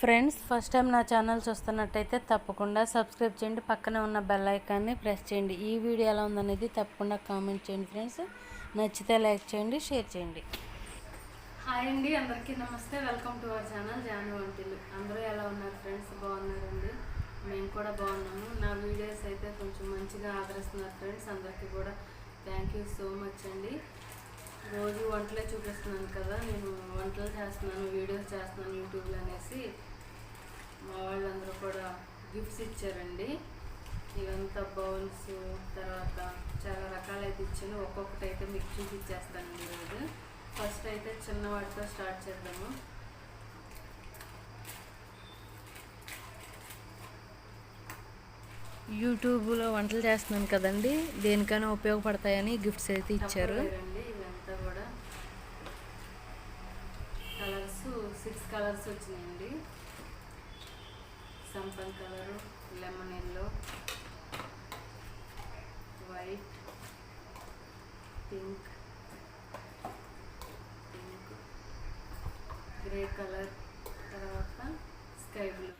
Friends first time నా channel చూస్తున్నట్టయితే తప్పకుండా సబ్స్క్రైబ్ చేయండి. పక్కనే ఉన్న బెల్ ఐకాన్ని ప్రెస్ చేయండి. ఈ వీడియో ఎలా ఉందనేది తప్పకుండా కామెంట్ చేయండి ఫ్రెండ్స్ నచ్చితే లైక్ చేయండి షేర్ చేయండి. హాయ్ అండి అందరికీ నమస్తే. Welcome to our channel Janu వంటిలు అందరూ ఎలా ఉన్నారు ఫ్రెండ్స్ బాగున్నారండి? మేము కూడా బాగున్నాము. నా వీడియోస్ అయితే కొంచెం మంచిగా ఆదరిస్తున్నారు ఫ్రెండ్స్ అందరికీ కూడా థ్యాంక్ యూ సో మచ్ అండి. రోజు వంటలే చూపిస్తున్నాను కదా నేను వంటలు చేస్తున్నాను వీడియోస్ చేస్తున్నాను యూట్యూబ్లో అనేసి మా వాళ్ళందరూ కూడా గిఫ్ట్స్ ఇచ్చారండి. ఇవంతా బౌల్స్ తర్వాత చాలా రకాలైతే ఇచ్చాను. ఒక్కొక్కటి అయితే మీకు చూపించేస్తానండి ఈరోజు. ఫస్ట్ అయితే చిన్న వాటితో స్టార్ట్ చేద్దాము. యూట్యూబ్లో వంటలు చేస్తున్నాను కదండి దేనికైనా ఉపయోగపడతాయని గిఫ్ట్స్ అయితే ఇచ్చారు ఇవంతా కూడా కలర్స్ సిక్స్ కలర్స్ వచ్చినాయండి. సంపంగ్ colour lemon yellow white pink pink grey colour తర్వాత స్కై బ్లూ.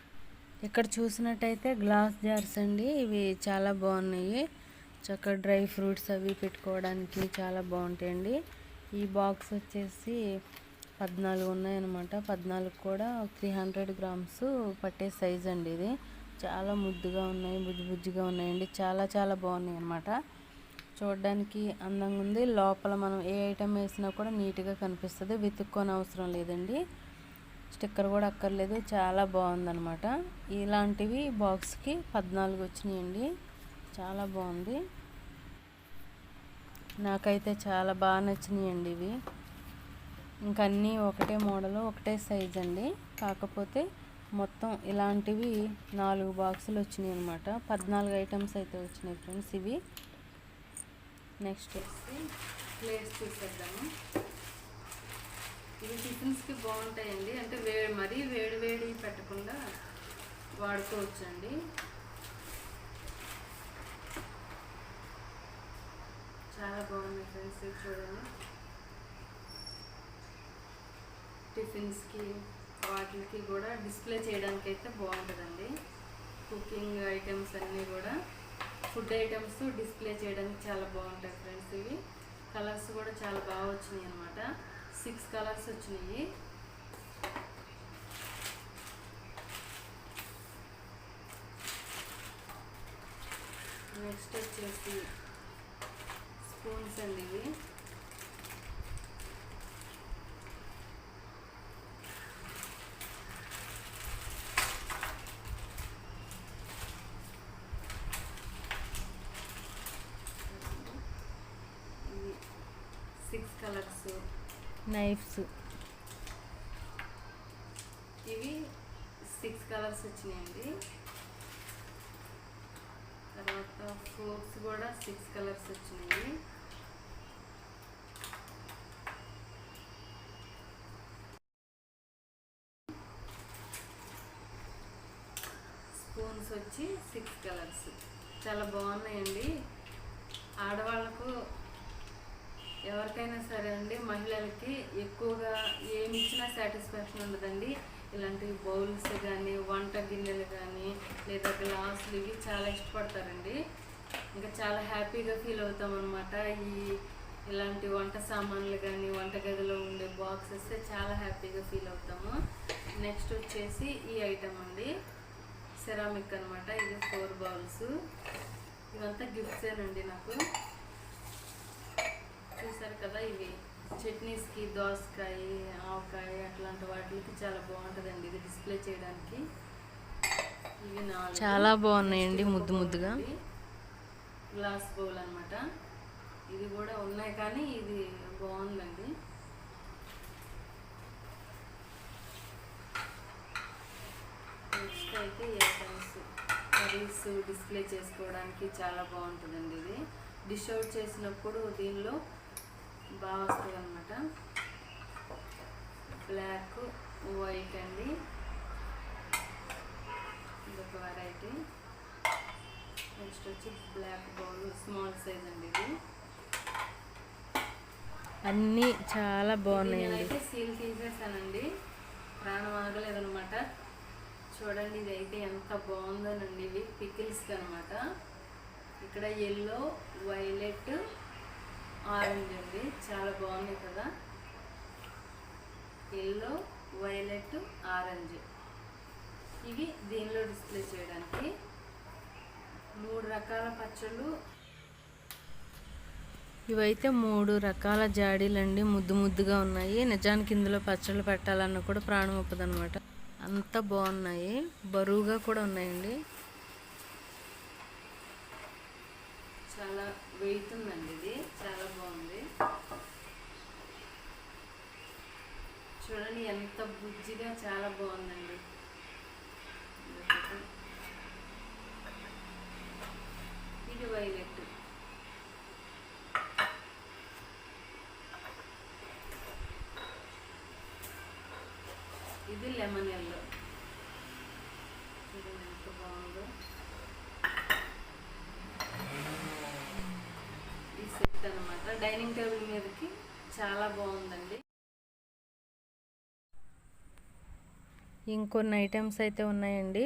ఇక్కడ చూసినట్టయితే గ్లాస్ జార్స్ అండి. ఇవి చాలా బాగున్నాయి. చక్కగా డ్రై ఫ్రూట్స్ అవి పెట్టుకోవడానికి చాలా బాగుంటాయండి. ఈ బాక్స్ వచ్చేసి పద్నాలుగు ఉన్నాయన్నమాట. పద్నాలుగు కూడా త్రీ హండ్రెడ్ గ్రామ్స్ పట్టే సైజ్ అండి ఇది. చాలా ముద్దుగా ఉన్నాయి బుజ్జి బుజ్జిగా ఉన్నాయండి. చాలా చాలా బాగున్నాయి అన్నమాట చూడడానికి అందంగా ఉంది. లోపల మనం ఏ ఐటెం వేసినా కూడా నీట్గా కనిపిస్తుంది. వెతుక్కొని అవసరం లేదండి. స్టిక్కర్ కూడా అక్కర్లేదు. చాలా బాగుందన్నమాట. ఇలాంటివి బాక్స్కి పద్నాలుగు వచ్చినాయండి. చాలా బాగుంది. నాకైతే చాలా బాగా నచ్చినాయండి ఇవి. ఇంకా అన్నీ ఒకటే మోడల్ ఒకటే సైజ్ అండి. కాకపోతే మొత్తం ఇలాంటివి నాలుగు బాక్సులు వచ్చినాయి అనమాట పద్నాలుగు ఐటమ్స్ అయితే వచ్చినాయి ఫ్రెండ్స్ ఇవి. నెక్స్ట్ వచ్చి ప్లేట్స్ చూసేద్దాము. ఇవి టిఫిన్స్కి బాగుంటాయండి. అంటే వే మరీ వేడి వేడి పెట్టకుండా వాడుకోవచ్చండి. చాలా బాగున్నాయి ఫ్రెండ్స్ చూడండి. టిఫిన్స్కి వాటికి కూడా డిస్ప్లే చేయడానికి అయితే బాగుంటుందండి. కుకింగ్ ఐటమ్స్ అన్నీ కూడా ఫుడ్ ఐటమ్స్ డిస్ప్లే చేయడానికి చాలా బాగుంటాయి ఫ్రెండ్స్ ఇవి. కలర్స్ కూడా చాలా బాగా వచ్చినాయి అనమాట సిక్స్ కలర్స్ వచ్చినాయి. నెక్స్ట్ వచ్చేసి స్పూన్స్ అండి ఇవి ఇవి. Six colours. నైఫ్స్. ఇవి సిక్స్ కలర్స్ వచ్చినాయండి. తర్వాత ఫోక్స్ కూడా సిక్స్ కలర్స్ వచ్చినాయి. స్పూన్స్ వచ్చి సిక్స్ కలర్స్. చాలా బాగున్నాయండి. ఆడవాళ్ళకు ఎవరికైనా సరే అండి మహిళలకి ఎక్కువగా ఏమి ఇచ్చినా సాటిస్ఫాక్షన్ ఉండదండి. ఇలాంటి బౌల్స్ కానీ వంట గిన్నెలు కానీ లేదా గ్లాసులు ఇవి చాలా ఇష్టపడతారండి. ఇంకా చాలా హ్యాపీగా ఫీల్ అవుతాం అనమాట ఈ ఇలాంటి వంట సామాన్లు కానీ వంటగదిలో ఉండే బాక్సెస్ చాలా హ్యాపీగా ఫీల్ అవుతాము. నెక్స్ట్ వచ్చేసి ఈ ఐటమ్ అండి. సెరామిక్ అనమాట ఇది ఫోర్ బౌల్స్. ఇవంతా గిఫ్ట్సేనండి నాకు. చూసారు కదా ఇవి చట్నీస్కి దోసకాయ ఆవకాయ అట్లాంటి వాటికి చాలా బాగుంటుందండి ఇది డిస్ప్లే చేయడానికి. ఇవి నాలుగు. చాలా బాగున్నాయండి ముద్దు ముద్దుగా. గ్లాస్ బౌల్ అన్నమాట. ఇది కూడా ఉన్నాయి కానీ ఇది బాగుందండి. నెక్స్ట్ అయితే ఐటమ్స్ కర్రీస్ డిస్ప్లే చేసుకోవడానికి చాలా బాగుంటుందండి ఇది. డిష్ అవుట్ చేసినప్పుడు దీనిలో బాగా వస్తుంది అనమాట బ్లాక్ వైట్ అండి. ఇదొక వెరైటీ నెక్స్ట్ వచ్చి బ్లాక్ బౌల్ స్మాల్ సైజ్ అండి ఇది. అన్నీ చాలా బాగున్నాయండి. నేనైతే సీల్ తీసేసానండి. ప్రాణం ఆగలేదనమాట చూడండి ఇదైతే ఎంత బాగుందోనండి ఇవి. పికిల్స్ అనమాట ఇక్కడ ఎల్లో వైలెట్ ఆరెంజ్ అండి చాలా బాగుంది కదా? Yellow violet orange. ఇవి దీనిలో డిస్ప్లే చేయడానికి. మూడు రకాల పచ్చళ్ళు. ఇవైతే మూడు రకాల జాడీలండి. ముద్దు ముద్దుగా ఉన్నాయి. నిజానికి ఇందులో పచ్చళ్ళు పెట్టాలన్న కూడా ప్రాణం ఒప్పదనమాట అంత బాగున్నాయి. బరువుగా కూడా ఉన్నాయండి. చాలా వెయిట్ ఉందండి ఇది చాలా బాగుంది చూడండి ఎంత బుజ్జిగా చాలా బాగుందండి. ఇది వైలెట్. ఇది లెమన్ ఎల్లో. చూడండి ఎంత బాగుందో. ఈ సెట్ అనమాట డైనింగ్ టేబుల్ మీదకి చాలా బాగుందండి. ఇంకొన్ని ఐటమ్స్ అయితే ఉన్నాయండి.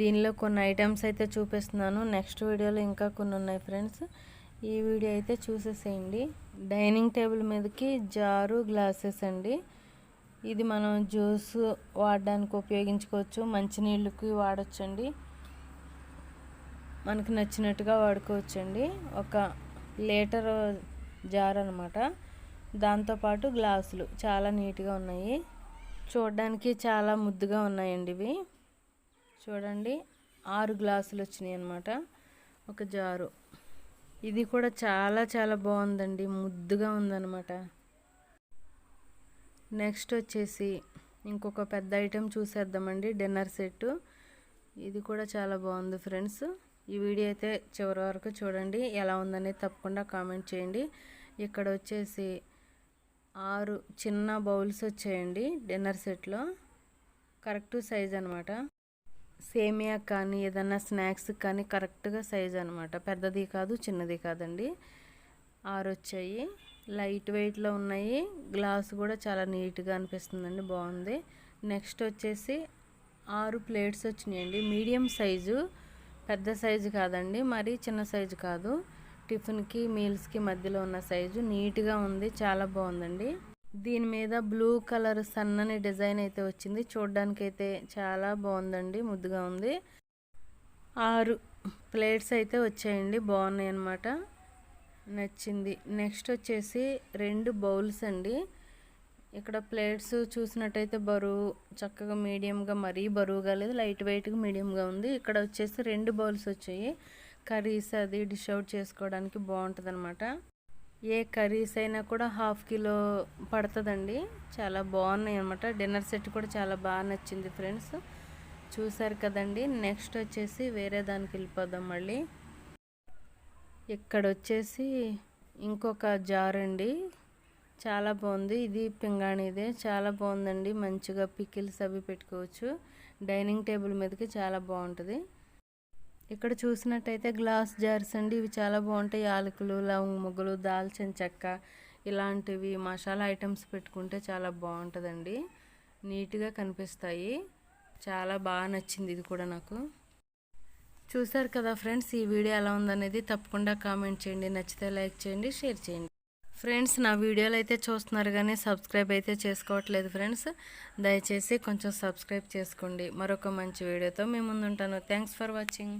దీనిలో కొన్ని ఐటమ్స్ అయితే చూపిస్తున్నాను. నెక్స్ట్ వీడియోలో ఇంకా కొన్ని ఉన్నాయి ఫ్రెండ్స్ ఈ వీడియో అయితే చూసేసేయండి. డైనింగ్ టేబుల్ మీదకి జారు గ్లాసెస్ అండి. ఇది మనం జ్యూస్ వాడడానికి ఉపయోగించుకోవచ్చు. మంచినీళ్ళకి వాడచ్చండి. మనకు నచ్చినట్టుగా వాడుకోవచ్చండి. ఒక లీటర్ జార్ అనమాట దాంతోపాటు గ్లాసులు చాలా నీట్గా ఉన్నాయి. చూడడానికి చాలా ముద్దుగా ఉన్నాయండి ఇవి. చూడండి ఆరు గ్లాసులు వచ్చినాయి అనమాట ఒక జారు. ఇది కూడా చాలా చాలా బాగుందండి ముద్దుగా ఉందన్నమాట. నెక్స్ట్ వచ్చేసి ఇంకొక పెద్ద ఐటెం చూసేద్దామండి డిన్నర్ సెట్ ఇది కూడా చాలా బాగుంది ఫ్రెండ్స్. ఈ వీడియో అయితే చివరి వరకు చూడండి ఎలా ఉందనేది తప్పకుండా కామెంట్ చేయండి. ఇక్కడ వచ్చేసి ఆరు చిన్న బౌల్స్ వచ్చాయండి డిన్నర్ సెట్లో. కరెక్ట్ సైజ్ అనమాట సేమియా కానీ ఏదన్నా స్నాక్స్ కానీ కరెక్ట్గా సైజ్ అనమాట పెద్దది కాదు చిన్నది కాదండి. ఆరు వచ్చాయి. లైట్ వెయిట్లో ఉన్నాయి. గ్లాస్ కూడా చాలా నీట్గా అనిపిస్తుందండి. బాగుంది. నెక్స్ట్ వచ్చేసి ఆరు ప్లేట్స్ వచ్చినాయండి. మీడియం సైజు పెద్ద సైజు కాదండి. మరి చిన్న సైజు కాదు. టిఫిన్కి మీల్స్కి మధ్యలో ఉన్న సైజు నీట్గా ఉంది చాలా బాగుందండి. దీని మీద బ్లూ కలర్ సన్నని డిజైన్ అయితే వచ్చింది. చూడడానికి అయితే చాలా బాగుందండి ముద్దుగా ఉంది. ఆరు ప్లేట్స్ అయితే వచ్చాయండి బాగున్నాయి అన్నమాట. నచ్చింది. నెక్స్ట్ వచ్చేసి రెండు బౌల్స్ అండి. ఇక్కడ ప్లేట్స్ చూసినట్టయితే బరువు చక్కగా మీడియంగా మరీ బరువుగా లేదు లైట్ వెయిట్గా మీడియంగా ఉంది. ఇక్కడ వచ్చేసి రెండు బౌల్స్ వచ్చాయి. కర్రీస్ అది డిష్ అవుట్ చేసుకోవడానికి బాగుంటుంది అనమాట ఏ కర్రీస్ అయినా కూడా హాఫ్ కిలో పడుతుందండి. చాలా బాగున్నాయి అనమాట డిన్నర్ సెట్ కూడా చాలా బాగా నచ్చింది ఫ్రెండ్స్. చూసారు కదండి. నెక్స్ట్ వచ్చేసి వేరే దానికి వెళ్ళిపోదాం మళ్ళీ. ఇక్కడ వచ్చేసి ఇంకొక జార్ అండి. చాలా బాగుంది. ఇది పింగాణిదే. చాలా బాగుందండి. మంచిగా పికిల్స్ అవి పెట్టుకోవచ్చు. డైనింగ్ టేబుల్ మీదకి చాలా బాగుంటుంది. ఇక్కడ చూసినట్టయితే గ్లాస్ జార్స్ అండి. ఇవి చాలా బాగుంటాయి. యాలకులు లవంగ ముగ్గులు దాల్చిన చెక్క ఇలాంటివి మసాలా ఐటమ్స్ పెట్టుకుంటే చాలా బాగుంటుందండి. నీట్గా కనిపిస్తాయి. చాలా బాగా నచ్చింది ఇది కూడా నాకు. చూసారు కదా ఫ్రెండ్స్ ఈ వీడియో ఎలా ఉందనేది తప్పకుండా కామెంట్ చేయండి. నచ్చితే లైక్ చేయండి షేర్ చేయండి. ఫ్రెండ్స్ నా వీడియోలు అయితే చూస్తున్నారు కానీ సబ్స్క్రైబ్ అయితే చేసుకోవట్లేదు ఫ్రెండ్స్. దయచేసి కొంచెం సబ్స్క్రైబ్ చేసుకోండి. మరొక మంచి వీడియోతో మేము ముందుంటాను. Thanks for watching.